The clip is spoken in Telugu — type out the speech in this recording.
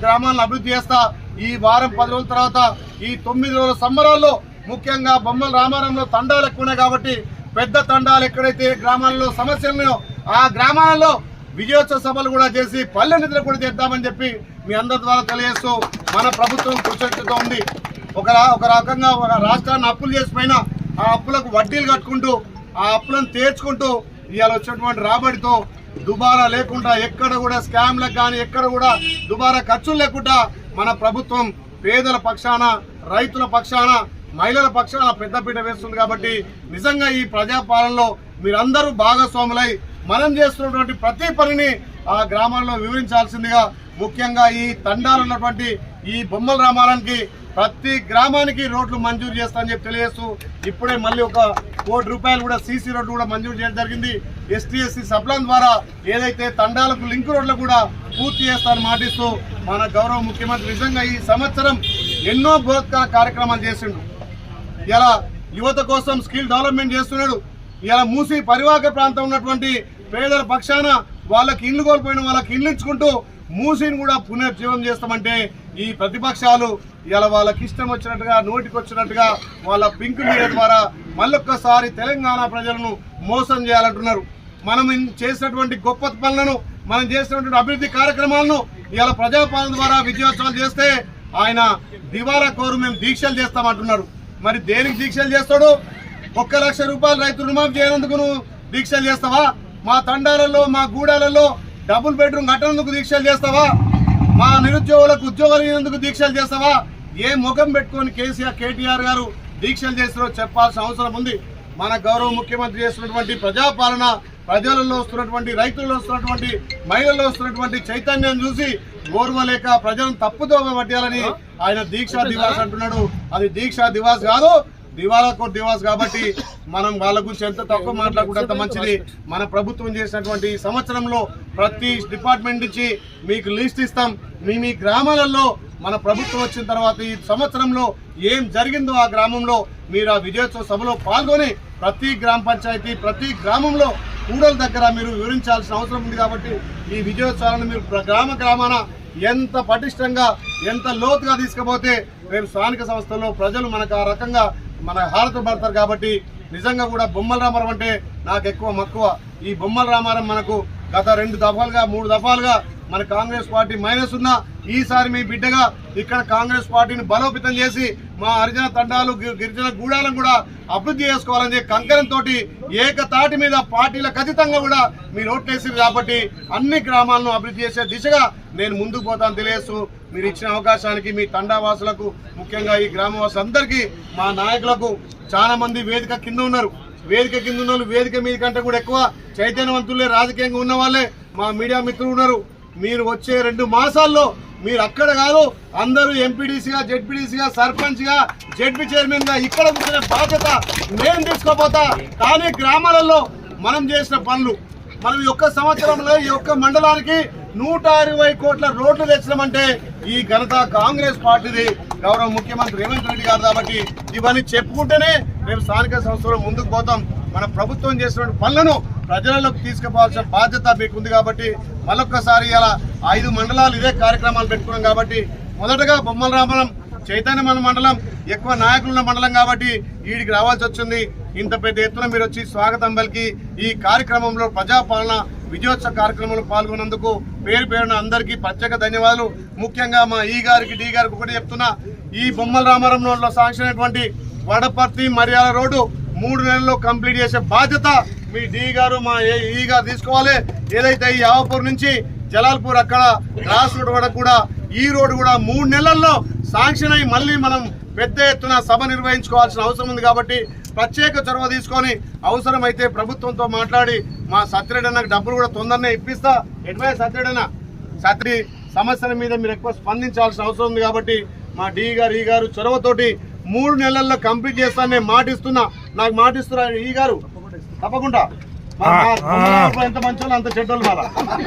గ్రామాలను అభివృద్ధి చేస్తా. ఈ వారం పది రోజుల తర్వాత ఈ తొమ్మిది రోజుల సంబరాల్లో ముఖ్యంగా బొమ్మల రామారంలో తండాలు ఎక్కువ ఉన్నాయి కాబట్టి పెద్ద తండాలు ఎక్కడైతే గ్రామాల్లో సమస్యలు ఆ గ్రామాలలో విజయోత్సవ సభలు కూడా చేసి పల్లె నిధులు కూడా చేద్దామని చెప్పి మీ అందరి ద్వారా తెలియజేస్తూ మన ప్రభుత్వం కృషితో ఉంది. ఒక ఒక రకంగా ఒక రాష్ట్రాన్ని అప్పులు చేసిపోయినా ఆ అప్పులకు వడ్డీలు కట్టుకుంటూ ఆ అప్పులను తీర్చుకుంటూ ఇవాళ వచ్చినటువంటి రాబడితో దుబారా లేకుండా ఎక్కడ కూడా స్కామ్లకు కానీ ఎక్కడ కూడా దుబారా ఖర్చులు లేకుండా మన ప్రభుత్వం పేదల పక్షాన రైతుల పక్షాన మహిళల పక్షాన పెద్దపీట వేస్తుంది కాబట్టి నిజంగా ఈ ప్రజాపాలనలో మీరందరూ భాగస్వాములై మనం చేస్తున్నటువంటి ప్రతి పనిని ఆ గ్రామంలో వివరించాల్సిందిగా ముఖ్యంగా ఈ తండాలు ఉన్నటువంటి ఈ బొమ్మల రామారానికి ప్రతి గ్రామానికి రోడ్లు మంజూరు చేస్తానని చెప్పి తెలియజేస్తూ ఇప్పుడే మళ్ళీ ఒక కోటి రూపాయలు కూడా సీసీ రోడ్డు కూడా మంజూరు చేయడం జరిగింది. ఎస్టీ ఎస్సీ సప్లాన్ ద్వారా ఏదైతే తండాలకు లింక్ రోడ్లు కూడా పూర్తి చేస్తారని మాటిస్తూ మన గౌరవ ముఖ్యమంత్రి నిజంగా ఈ సంవత్సరం ఎన్నో బృహత్కర కార్యక్రమాలు చేసిండు. ఇలా యువత కోసం స్కిల్ డెవలప్మెంట్ చేస్తున్నాడు. ఇలా మూసి పరివాహక ప్రాంతం ఉన్నటువంటి పేదల పక్షాన వాళ్ళకి ఇల్లు కోల్పోయిన వాళ్ళకి ఇల్లు ఇచ్చుకుంటూ మూసిని కూడా పునర్జీవం చేస్తామంటే ఈ ప్రతిపక్షాలు ఇలా వాళ్ళకి ఇష్టం వచ్చినట్టుగా నోటికి వచ్చినట్టుగా వాళ్ళ పింక్ మీడియా ద్వారా మళ్ళొక్కసారి తెలంగాణ ప్రజలను మోసం చేయాలంటున్నారు. మనం చేసినటువంటి గొప్ప పనులను మనం చేసినటువంటి అభివృద్ధి కార్యక్రమాలను ఇలా ప్రజాపాలన ద్వారా విజయోత్సవాలు చేస్తే ఆయన దివాలా కోరు మేము దీక్షలు చేస్తామంటున్నారు. మరి దేనికి దీక్షలు చేస్తాడు? ఒక్క లక్ష రూపాయలు రైతు రుణమాఫీ చేయనందుకు నువ్వు దీక్షలు చేస్తావా? మా తండాలలో మా గూడాలలో డబుల్ బెడ్రూమ్ కట్టనందుకు దీక్షలు చేస్తావా? మా నిరుద్యోగులకు ఉద్యోగాలు ఇవ్వనందుకు దీక్షలు చేస్తావా? ఏ ముఖం పెట్టుకొని కేసీఆర్ కేటీఆర్ గారు దీక్షలు చేస్తారో చెప్పాల్సిన అవసరం ఉంది. మన గౌరవ ముఖ్యమంత్రి చేస్తున్నటువంటి ప్రజాపాలన ప్రజలలో వస్తున్నటువంటి రైతుల్లో వస్తున్నటువంటి మహిళల్లో వస్తున్నటువంటి చైతన్యం చూసి ఓర్వలేక ప్రజలను తప్పుదోవ పట్టాలని ఆయన దీక్షా దివాస్ అంటున్నాడు. అది దీక్షా దివాస్ కాదు దివాలా కోట్ దివాస్ కాబట్టి మనం వాళ్ళ గురించి ఎంత తక్కువ మాట్లాడకుండా అంత మంచిది. మన ప్రభుత్వం చేసినటువంటి ఈ సంవత్సరంలో ప్రతి డిపార్ట్మెంట్ నుంచి మీకు లిస్ట్ ఇస్తాం. మీ మీ గ్రామాలలో మన ప్రభుత్వం వచ్చిన తర్వాత ఈ సంవత్సరంలో ఏం జరిగిందో ఆ గ్రామంలో మీరు ఆ విజయోత్సవ సభలో పాల్గొని ప్రతి గ్రామ పంచాయతీ ప్రతి గ్రామంలో కూడల దగ్గర మీరు వివరించాల్సిన అవసరం ఉంది కాబట్టి ఈ విజయోత్సవాలను మీరు గ్రామ గ్రామాన ఎంత పటిష్టంగా ఎంత లోతుగా తీసుకుపోతే రేపు స్థానిక సంస్థల్లో ప్రజలు మనకు ఆ రకంగా మన హారత పడతారు కాబట్టి నిజంగా కూడా బొమ్మల రామారం అంటే నాకు ఎక్కువ మక్కువ. ఈ బొమ్మల రామారం మనకు గత రెండు దఫాలుగా మూడు దఫాలుగా మన కాంగ్రెస్ పార్టీ మైనస్ ఉన్నా ఈసారి మీ బిడ్డగా ఇక్కడ కాంగ్రెస్ పార్టీని బలోపేతం చేసి మా హరిజన తండాలు గి- గిరిజన గూడాలను కూడా అభివృద్ధి చేసుకోవాలని కంకణంతో ఏకతాటి మీద పార్టీలకు అతీతంగా కూడా మీరు ఓట్లేసారు కాబట్టి అన్ని గ్రామాలను అభివృద్ధి చేసే దిశగా నేను ముందుకు పోతాను తెలియస్తూ మీరు ఇచ్చిన అవకాశానికి మీ తండావాసులకు ముఖ్యంగా ఈ గ్రామవాసులందరికీ మా నాయకులకు చాలా మంది వేదిక కింద ఉన్నారు. వేదిక కింద ఉన్న వాళ్ళు వేదిక మీద కంటే కూడా ఎక్కువ చైతన్యవంతులే రాజకీయంగా ఉన్న వాళ్ళే మా మీడియా మిత్రులు ఉన్నారు. మీరు వచ్చే రెండు మాసాల్లో మీరు అక్కడ కాదు అందరూ ఎంపీడీసీగా జెడ్పీడీసీగా సర్పంచ్గా జెడ్పీ చైర్మన్గా ఇక్కడ కూర్చునే బాధ్యత నేను తీసుకోపోతా. కానీ గ్రామాలలో మనం చేసిన పనులు మనం ఈ ఒక్క సంవత్సరంలో ఈ యొక్క మండలానికి నూట అరవై కోట్ల రోడ్లు తెచ్చినామంటే ఈ ఘనత కాంగ్రెస్ పార్టీది. గౌరవ ముఖ్యమంత్రి రేవంత్ రెడ్డి గారు కాబట్టి ఇవన్నీ చెప్పుకుంటేనే మేము స్థానిక సంస్థలు ముందుకు పోతాం. మన ప్రభుత్వం చేసినటువంటి పనులను ప్రజలలోకి తీసుకుపోవాల్సిన బాధ్యత మీకు ఉంది కాబట్టి మళ్ళొక్కసారి ఇలా ఐదు మండలాలు ఇదే కార్యక్రమాలు పెట్టుకున్నాం కాబట్టి మొదటగా బొమ్మల రామలం చైతన్యమైన మండలం ఎక్కువ నాయకులున్న మండలం కాబట్టి వీడికి రావాల్సి వచ్చింది. ఇంత పెద్ద ఎత్తున మీరు వచ్చి స్వాగతం పలికి ఈ కార్యక్రమంలో ప్రజాపాలన విజయోత్సవ కార్యక్రమంలో పాల్గొన్నందుకు పేరు పేరున అందరికీ ప్రత్యేక ధన్యవాదాలు. ముఖ్యంగా మా ఈ గారికి డి గారికి ఒకటి చెప్తున్నా ఈ బొమ్మల రామారంలో శాంక్షన్ అయినటువంటి వడపర్తి మర్యాల రోడ్డు మూడు నెలల్లో కంప్లీట్ చేసే బాధ్యత మీ డి గారు మా ఏ ఈ గారు తీసుకోవాలి. ఏదైతే ఈ యావపూర్ నుంచి జలాల్పూర్ అక్కడ క్రాస్ రోడ్ వరకు కూడా ఈ రోడ్డు కూడా మూడు నెలల్లో శాంక్షన్ అయి మళ్ళీ మనం పెద్ద ఎత్తున సభ నిర్వహించుకోవాల్సిన అవసరం ఉంది కాబట్టి ప్రత్యేక చొరవ తీసుకొని అవసరమైతే ప్రభుత్వంతో మాట్లాడి మా సత్యరెడ్డి డబ్బులు కూడా తొందరనే ఇప్పిస్తా ఎటువై సత్యరెడ్డి సత్రి సమస్యల మీద మీరు ఎక్కువ స్పందించాల్సిన అవసరం ఉంది కాబట్టి మా డి గారు ఈ గారు చొరవతోటి మూడు నెలల్లో కంప్లీట్ చేస్తానని మాటిస్తున్నా నాకు మాటిస్తున్నా ఈ గారు తప్పకుండా ఎంత మంచి అంత చెడ్డోళ్ళు మాలా